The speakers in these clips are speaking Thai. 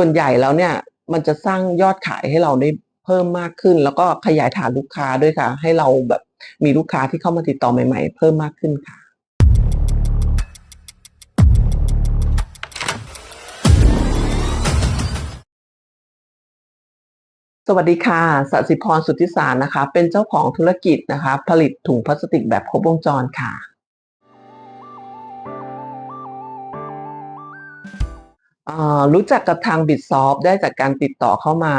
ส่วนใหญ่แล้วเนี่ยมันจะสร้างยอดขายให้เราได้เพิ่มมากขึ้น แล้วก็ขยายฐานลูกค้าด้วยค่ะ ให้เราแบบมีลูกค้าที่เข้ามาติดต่อใหม่ ๆ เพิ่มมากขึ้นค่ะสวัสดีค่ะสัสิพรสุทธิสารนะคะ เป็นเจ้าของธุรกิจนะคะ ผลิตถุงพลาสติกแบบครบวงจรค่ะ รู้จักกับทาง Bitsoft ได้จากการติดต่อเข้ามา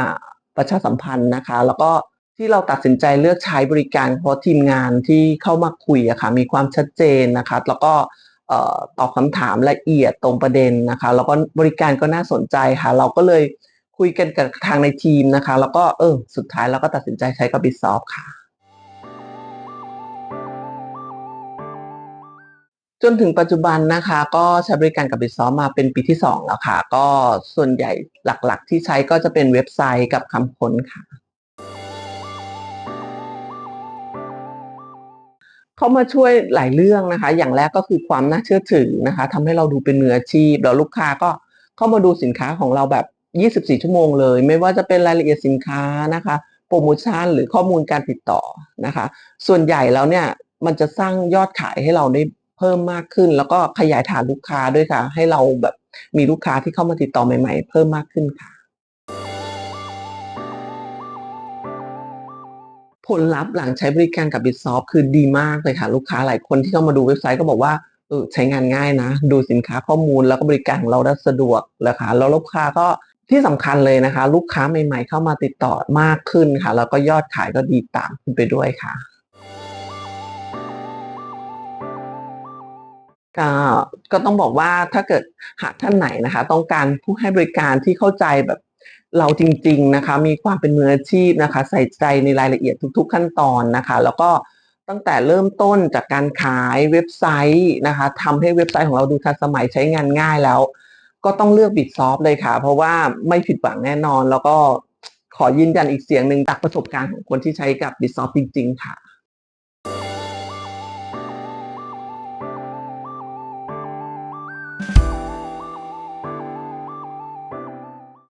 ประชาสัมพันธ์นะคะ แล้วก็ที่เราตัดสินใจเลือกใช้บริการ เพราะทีมงานที่เข้ามาคุยอะค่ะมีความชัดเจนนะคะ แล้วก็ตอบคำถามละเอียดตรงประเด็นนะคะ แล้วก็บริการก็น่าสนใจค่ะ เราก็เลยคุยกันกับทางในทีมนะคะ แล้วก็เออสุดท้ายเราก็ตัดสินใจใช้กับ Bitsoft ค่ะ จนถึงปัจจุบันนะคะ ก็ใช้บริการกับ Bitsoft มาเป็นปีที่ 2 แล้วค่ะ ก็ส่วนใหญ่หลักๆ ที่ใช้ก็จะเป็นเว็บไซต์กับคำค้นค่ะ เขามาช่วยหลายเรื่องนะคะ อย่างแรกก็คือความน่าเชื่อถือนะคะทำให้เราดูเป็นมืออาชีพ แล้วลูกค้าก็เข้ามาดูสินค้าของเราแบบ 24 ชั่วโมงเลย ไม่ว่าจะเป็นรายละเอียดสินค้านะคะ โปรโมชั่นหรือข้อมูลการติดต่อนะคะ ส่วนใหญ่แล้วเนี่ยมันจะสร้างยอดขายให้เราได้ เพิ่มมากขึ้น แล้วก็ขยายฐานลูกค้าด้วยค่ะ ให้เราแบบมีลูกค้าที่เข้ามาติดต่อใหม่ๆ เพิ่มมากขึ้นค่ะผลลัพธ์หลังใช้บริการกับ Bitsoft คือดีมากเลยค่ะ ลูกค้าหลายคนที่เข้ามาดูเว็บไซต์ก็บอกว่าเออใช้งานง่ายนะ ดูสินค้าข้อมูลแล้วก็บริการของเราได้สะดวกนะคะแล้วลูกค้าก็ที่สำคัญเลยนะคะ ลูกค้าใหม่ๆเข้ามาติดต่อมากขึ้นค่ะ แล้วก็ยอดขายก็ดีตามขึ้นไปด้วยค่ะ ก็ก็ต้องบอกว่าถ้าเกิดหากท่านไหนนะคะ ต้องการผู้ให้บริการที่เข้าใจแบบเราจริง ๆนะคะ มีความเป็นมืออาชีพนะคะ ใส่ใจในรายละเอียดทุก ๆ ขั้นตอนนะคะ แล้วก็ตั้งแต่เริ่มต้นจากการขายเว็บไซต์นะคะทำให้เว็บไซต์ของเราดูทันสมัยใช้งานง่ายแล้ว ก็ต้องเลือก Bitsoft เลยค่ะ เพราะว่าไม่ผิดหวังแน่นอน แล้วก็ขอยืนยันอีกเสียงหนึ่งจากประสบการณ์ของคนที่ใช้กับ Bitsoft จริง ๆ ค่ะ